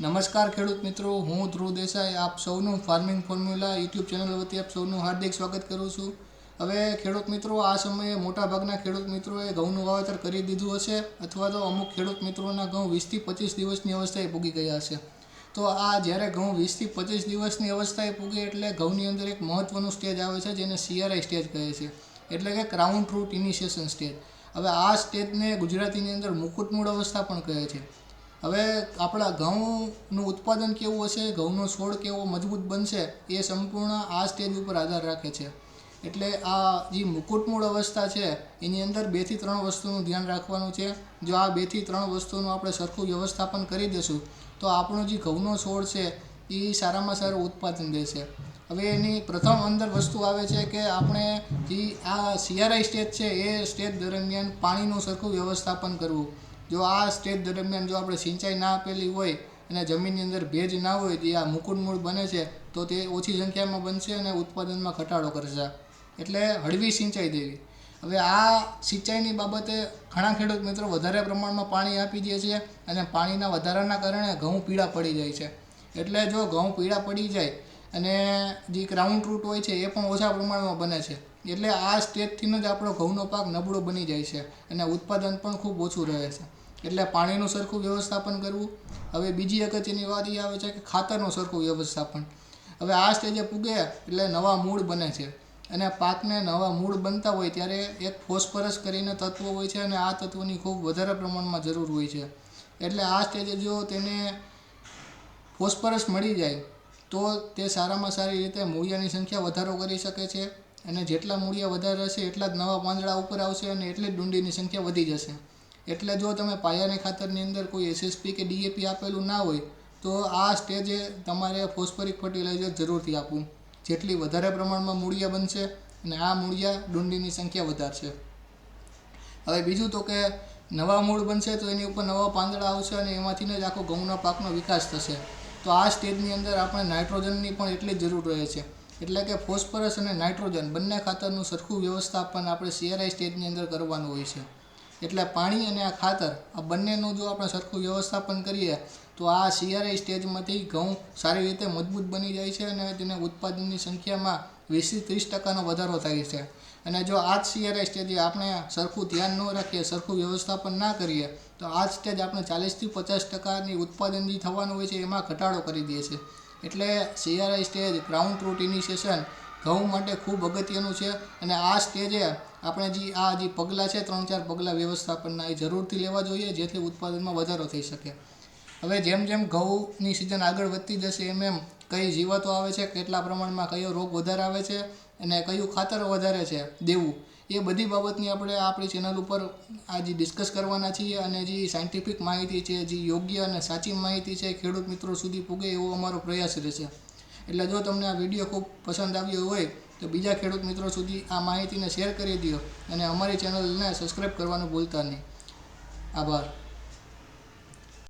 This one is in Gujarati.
નમસ્કાર ખેડૂત મિત્રો, હું ધ્રુવ દેસાઈ. આપ સૌનું ફાર્મિંગ ફોર્મ્યુલા યુટ્યુબ ચેનલ વતી આપ સૌનું હાર્દિક સ્વાગત કરું છું. હવે ખેડૂત મિત્રો, આ સમયે મોટાભાગના ખેડૂત મિત્રોએ ઘઉંનું વાવેતર કરી દીધું હશે અથવા તો અમુક ખેડૂત મિત્રોના ઘઉં વીસથી પચીસ દિવસની અવસ્થાએ પૂગી ગયા છે તો આ જ્યારે ઘઉં વીસથી પચીસ દિવસની અવસ્થાએ પૂગે એટલે ઘઉંની અંદર એક મહત્ત્વનું સ્ટેજ આવે છે જેને સીઆરઆઈ સ્ટેજ કહે છે. એટલે કે ક્રાઉન ટ્રૂટ ઇનિશિએશન સ્ટેજ હવે આ સ્ટેજને ગુજરાતીની અંદર મુકુટમૂળ અવસ્થા પણ કહે છે. હવે આપણા ઘઉંનું ઉત્પાદન કેવું હશે, ઘઉંનો છોડ કેવો મજબૂત બનશે, એ સંપૂર્ણ આ સ્ટેજ ઉપર આધાર રાખે છે. એટલે આ જે મુકુટમૂળ અવસ્થા છે, એની અંદર બેથી ત્રણ વસ્તુનું ધ્યાન રાખવાનું છે. જો આ બેથી ત્રણ વસ્તુનું આપણે સરખું વ્યવસ્થાપન કરી દઈશું, તો આપણો જે ઘઉંનો છોડ છે, એ સારામાં સારું ઉત્પાદન દેશે. હવે એની પ્રથમ અંદર વસ્તુ આવે છે કે આપણે જે આ સીઆરઆઈ સ્ટેજ છે, એ સ્ટેજ દરમિયાન પાણીનું સરખું વ્યવસ્થાપન કરવું. જો આ સ્ટેજ દરમિયાન જો આપણે સિંચાઈ ના આપેલી હોય અને જમીનની અંદર ભેજ ના હોય તો આ મુકુટમૂળ બને છે, તો તે ઓછી સંખ્યામાં બનશે અને ઉત્પાદનમાં ઘટાડો કરશે. એટલે હળવી સિંચાઈ દેવી. હવે આ સિંચાઈની બાબતે ઘણા ખેડૂત મિત્રો વધારે પ્રમાણમાં પાણી આપી દે છે અને પાણીના વધારાના કારણે ઘઉં પીળા પડી જાય છે. એટલે જો ઘઉં પીળા પડી જાય અને જે ગ્રાઉન્ડ રૂટ હોય છે, એ પણ ઓછા પ્રમાણમાં બને છે. એટલે આ સ્ટેજથી જ આપણો ઘઉંનો પાક નબળો બની જાય છે અને ઉત્પાદન પણ ખૂબ ઓછું રહે છે. એટલે પાણીનું સરખું વ્યવસ્થાપન કરવું. હવે બીજી અગત્યની વાત એ આવે છે કે ખાતરનું સરખું વ્યવસ્થાપન. હવે આ સ્ટેજે પૂગે એટલે નવા મૂળ બને છે. અને પાકને નવા મૂળ બનતા હોય ત્યારે એક ફોસ્ફરસ કરીને તત્વ હોય છે અને આ તત્વની ખૂબ વધારે પ્રમાણમાં જરૂર હોય છે. એટલે આ સ્ટેજે જો તેને ફોસ્ફરસ મળી જાય, તો તે સારામાં સારી રીતે મૂળિયાની સંખ્યા વધારો કરી શકે છે. અને જેટલા મૂળિયા વધારે હશે એટલા જ નવા પાંદડા ઉપર આવશે અને એટલી જ ડુંડીની સંખ્યા વધી જશે. એટલે જો તમે પાયાની ખાતરની અંદર કોઈ એસએસપી કે ડીએપી આપેલું ના હોય, તો આ સ્ટેજે તમારે ફોસ્ફરિક ફર્ટિલાઇઝર જરૂરથી આપવું. જેટલી વધારે પ્રમાણમાં મૂળિયા બનશે અને આ મૂળિયા ડુંડીની સંખ્યા વધારશે. હવે બીજું તો કે નવા મૂળ બનશે તો એની ઉપર નવા પાંદડા આવશે અને એમાંથીને જ આખો ઘઉંના પાકનો વિકાસ થશે. તો આ સ્ટેજની અંદર આપણે નાઇટ્રોજનની પણ એટલી જ જરૂર રહે છે. એટલે કે ફોસ્ફરસ અને નાઇટ્રોજન બંને ખાતરનું સરખું વ્યવસ્થાપન આપણે સીઆરઆઈ સ્ટેજની અંદર કરવાનું હોય છે. એટલે પાણી અને આ ખાતર, આ બંનેનું જો આપણે સરખું વ્યવસ્થાપન કરીએ, તો આ સીઆરઆઈ સ્ટેજમાંથી ઘઉં સારી રીતે મજબૂત બની જાય છે અને તેને ઉત્પાદનની સંખ્યામાં વીસથી ત્રીસ ટકાનો વધારો થાય છે. અને જો આ જ સીઆરઆઈ સ્ટેજે આપણે સરખું ધ્યાન ન રાખીએ, સરખું વ્યવસ્થાપન ના કરીએ, તો આ જ સ્ટેજ આપણે ચાલીસથી પચાસ ટકાની ઉત્પાદન જે થવાનું હોય છે, એમાં ઘટાડો કરી દે છે. એટલે CRI stage ground root initiation ઘઉં માટે ખૂબ અગત્યનું છે અને આ સ્ટેજે આપણે જે આ જે પગલાં છે, ત્રણ ચાર પગલાં વ્યવસ્થાપનના એ જરૂરથી લેવા જોઈએ જેથી ઉત્પાદનમાં વધારો થઈ શકે. હવે જેમ જેમ ઘઉંની સિઝન આગળ વધતી જશે, એમ એમ કઈ જીવાતો આવે છે, કેટલા પ્રમાણમાં કયો રોગ વધારે આવે છે અને કયું ખાતર વધારે છે દેવું, એ બધી બાબતની આપણે આપણી ચેનલ ઉપર આ જે ડિસ્કસ કરવાના છીએ અને જે સાયન્ટિફિક માહિતી છે, જે યોગ્ય અને સાચી માહિતી છે, ખેડૂત મિત્રો સુધી પૂગે એવો અમારો પ્રયાસ રહેશે. એટલે જો તમને આ વીડિયો ખૂબ પસંદ આવ્યો હોય, તો બીજા ખેડૂત મિત્રો સુધી આ માહિતીને શેર કરી દો અને અમારી ચેનલને સબસ્ક્રાઈબ કરવાનું ભૂલતા નહીં. આભાર.